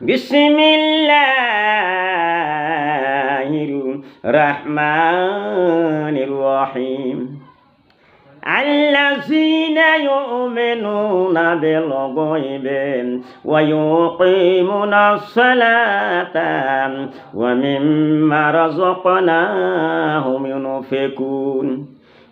بسم الله الرحمن الرحيم. الذين يؤمنون بالغيب ويقيمون الصلاة ومما رزقناهم ينفقون.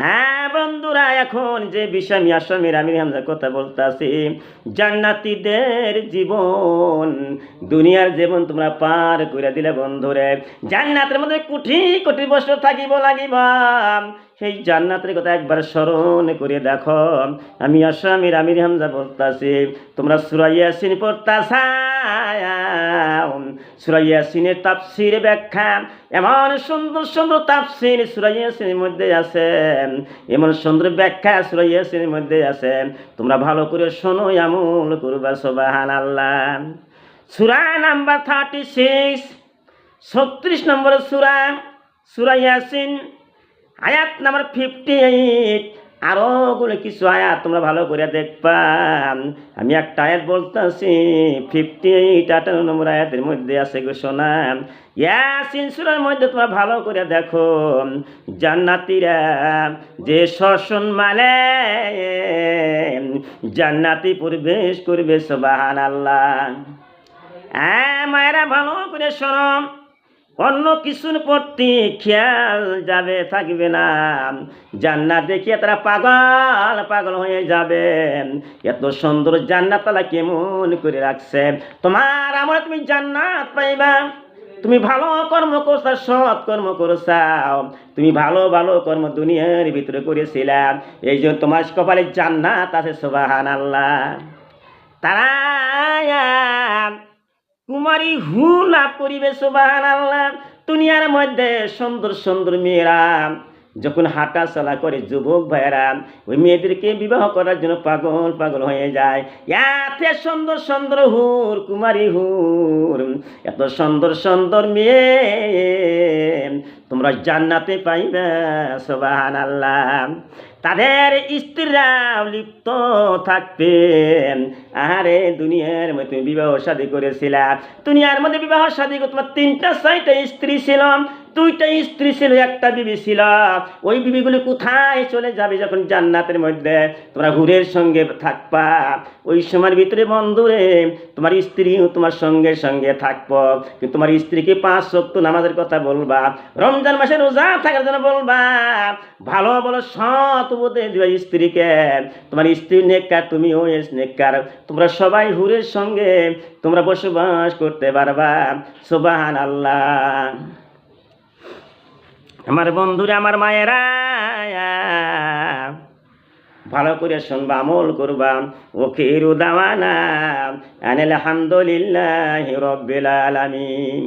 হ্যাঁ বন্ধুরা, এখন যে বিষয় আমি আসামের আমির হামজা কথা বলতেছি, জান্নাতীদের জীবন, দুনিয়ার জীবন তোমরা পার করে দিলে বন্ধুরে। জান্নাতের মধ্যে কোটি কোটি বছর থাকিব লাগিব। সেই জান্নাতের কথা একবার স্মরণ করে দেখো। আমি আসামের আমির হামজা বলতাছি, তোমরা সুরাইয়া সিন পড়তাছা। সুরাইয়াসিনের ব্যাখ্যা। এমন সুন্দর সুন্দর সুরাইয়াসিনের মধ্যে আছে। এমন সুন্দর ব্যাখ্যা সুরাইয়াসিনের মধ্যে আছে। তোমরা ভালো করে শোনো, আমল করবা সোবাহান আল্লাহ সুরা নাম্বার থার্টি সিক্স ছত্রিশ নম্বর সুরা সুরাইয়াসিন আয়াত নাম্বার ফিফটি এইট আরও গুলো কিছু আয়াত তোমরা ভালো করে দেখবা। আমি একটা আয়াত বলতেছি ফিফটি এইট আটান্ন নম্বর আয়াতের মধ্যে আছে সোনা। ইয়াসিন মধ্যে তোমরা ভালো করে দেখো, জান্নাতিরা যে শোষণ মালে, জান্নাতি প্রবেশ করবে সবাহান আল্লাহ হ্যাঁ মায়েরা ভালো করে শোনো। অন্য কিছুর প্রতি খেয়াল যাবে, থাকবে না। জান্নাত দেখিয়ে তারা পাগল পাগল হয়ে যাবে। এত সুন্দর জান্নাত তালা কেমন করে রাখছে? তোমার আমরা তুমি জান্নাত পাইবা। তুমি ভালো কর্ম করছা, সৎ কর্ম করছাও। তুমি ভালো ভালো কর্ম দুনিয়ার ভিতরে করেছিলাম এই জন্য তোমার কপালে জান্নাত আছে সোবাহান আল্লাহ তারা কুমারী হু লাভ করিবে সুবাহান আল্লাহ দুনিয়ার মধ্যে সুন্দর সুন্দর মেয়েরা যখন হাঁটা চলা করে যুবক ভাইয়েরা, ওই মেয়েদেরকে বিবাহ করার জন্য পাগল পাগল হয়ে যায়। এত সুন্দর সুন্দর হুর, কুমারী হুর, এত সুন্দর সুন্দর মেয়ে। তোমরা জান্নাতে পাইবে সোবাহান আল্লাহ তাদের স্ত্রীরা লিপ্ত থাকবেন আরে দুনিয়ার মধ্যে তুমি বিবাহ শাদী করেছিলা। দুনিয়ার মধ্যে বিবাহ শাদী তোমার তিনটা, ছয়টা স্ত্রী ছিল। দুইটা স্ত্রী ছিল, একটা বিবি ছিল। ওই বিবিগুলি কোথায় চলে যাবে যখন জান্নাতের মধ্যে? তোমরা হুরের সঙ্গে থাকবা। ওই সময়ের ভিতরে বন্ধুরে, তোমার স্ত্রীও তোমার সঙ্গে সঙ্গে থাকব। কিন্তু তোমার স্ত্রীকে পাঁচ শক্ত নামাজের কথা বলবা। রমজান মাসে রোজা থাকার জন্য বলবা, ভালো, বলো, সৎ উপদেশ দিবা স্ত্রীকে। তোমার স্ত্রী নেককার, তুমিও নেককার। তোমরা সবাই হুরের সঙ্গে তোমরা বসবাস করতে পারবা। সোবাহান আল্লাহ আমার বন্ধুরা, আমার মায়েরা, ভালো করে শুনবা, আমল করবা। ও খেরু দাওয়ানা আনিল হামদুলিল্লাহ রব্বিল আলামিন।